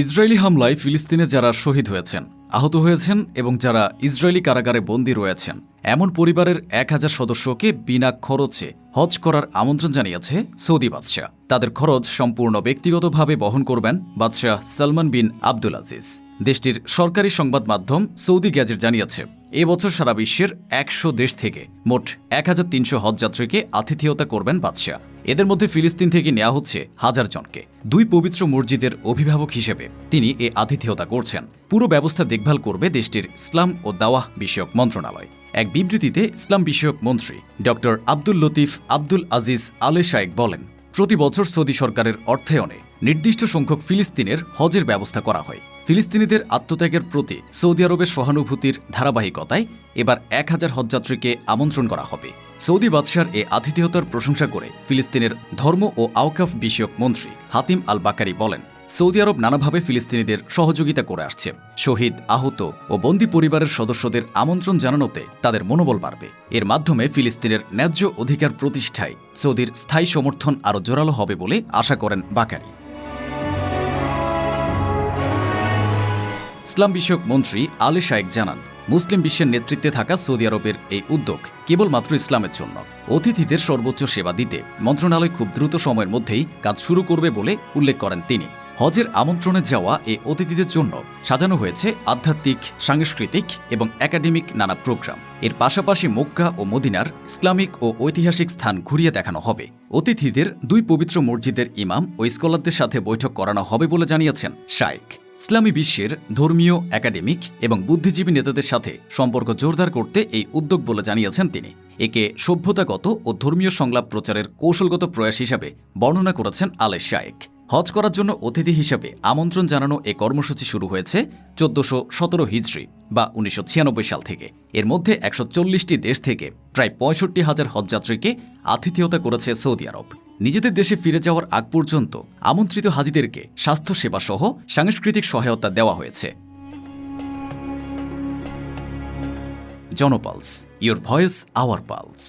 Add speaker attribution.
Speaker 1: Israeli হামলায় ফিলিস্তিনে যারা শহীদ হয়েছেন, আহত হয়েছেন এবং যারা ইসরায়েলি কারাগারে বন্দী রয়েছেন, এমন পরিবারের এক হাজার সদস্যকে বিনা খরচে হজ করার আমন্ত্রণ জানিয়েছে সৌদি বাদশাহ। তাদের খরচ সম্পূর্ণ ব্যক্তিগতভাবে বহন করবেন বাদশাহ সালমান বিন আব্দুল আজিজ। দেশটির সরকারি সংবাদ মাধ্যম সৌদি গ্যাজেট জানিয়েছে এবছর সারা বিশ্বের একশো দেশ থেকে মোট এক হাজার তিনশো হজযাত্রীকে আতিথেয়তা করবেন বাদশাহ। এদের মধ্যে ফিলিস্তিন থেকে নেওয়া হচ্ছে হাজার জনকে। দুই পবিত্র মসজিদের অভিভাবক হিসেবে তিনি এ আতিথেয়তা করছেন। পুরো ব্যবস্থা দেখভাল করবে দেশটির ইসলাম ও দাওয়াহ বিষয়ক মন্ত্রণালয়। এক বিবৃতিতে ইসলাম বিষয়ক মন্ত্রী ড. আব্দুল লতিফ আব্দুল আজিজ আলে শায়েক বলেন, প্রতি বছর সৌদি সরকারের অর্থায়নে নির্দিষ্ট সংখ্যক ফিলিস্তিনের হজের ব্যবস্থা করা হয়। ফিলিস্তিনিদের আত্মত্যাগের প্রতি সৌদি আরবের সহানুভূতির ধারাবাহিকতায় এবার এক হাজার হজযাত্রীকে আমন্ত্রণ করা হবে। সৌদি বাদশার এ আতিথেয়তার প্রশংসা করে ফিলিস্তিনের ধর্ম ও আওকাফ বিষয়ক মন্ত্রী হাতিম আল বাকারি বলেন, সৌদি আরব নানাভাবে ফিলিস্তিনিদের সহযোগিতা করে আসছে। শহীদ, আহত ও বন্দী পরিবারের সদস্যদের আমন্ত্রণ জানানোতে তাদের মনোবল বাড়বে। এর মাধ্যমে ফিলিস্তিনের ন্যায্য অধিকার প্রতিষ্ঠায় সৌদির স্থায়ী সমর্থন আরও জোরালো হবে বলে আশা করেন বাকারি। ইসলাম বিষয়ক মন্ত্রী আলে শায়েক জানান, মুসলিম বিশ্বের নেতৃত্বে থাকা সৌদি আরবের এই উদ্যোগ কেবলমাত্র ইসলামের জন্য। অতিথিদের সর্বোচ্চ সেবা দিতে মন্ত্রণালয় খুব দ্রুত সময়ের মধ্যেই কাজ শুরু করবে বলে উল্লেখ করেন তিনি। হজের আমন্ত্রণে যাওয়া এই অতিথিদের জন্য সাজানো হয়েছে আধ্যাত্মিক, সাংস্কৃতিক এবং একাডেমিক নানা প্রোগ্রাম। এর পাশাপাশি মক্কা ও মদিনার ইসলামিক ও ঐতিহাসিক স্থান ঘুরিয়ে দেখানো হবে। অতিথিদের দুই পবিত্র মসজিদের ইমাম ও স্কলারদের সাথে বৈঠক করানো হবে বলে জানিয়েছেন শাইক। ইসলামী বিশ্বের ধর্মীয়, একাডেমিক এবং বুদ্ধিজীবী নেতাদের সাথে সম্পর্ক জোরদার করতে এই উদ্যোগ বলে জানিয়েছেন তিনি। একে সভ্যতাগত ও ধর্মীয় সংলাপ প্রচারের কৌশলগত প্রয়াস হিসাবে বর্ণনা করেছেন আলে শায়েক। হজ করার জন্য অতিথি হিসাবে আমন্ত্রণ জানানো এ কর্মসূচি শুরু হয়েছে চোদ্দশো সতেরো হিজড়ি বা উনিশশো ছিয়ানব্বই সাল থেকে। এর মধ্যে একশো দেশ থেকে প্রায় পঁয়ষট্টি হাজার হজযাত্রীকে আতিথেয়তা করেছে সৌদি আরব। নিজেদের দেশে ফিরে যাওয়ার আগ পর্যন্ত আমন্ত্রিত হাজিদেরকে স্বাস্থ্যসেবা সহ সাংস্কৃতিক সহায়তা দেওয়া হয়েছে। Janpulse your voice our pulse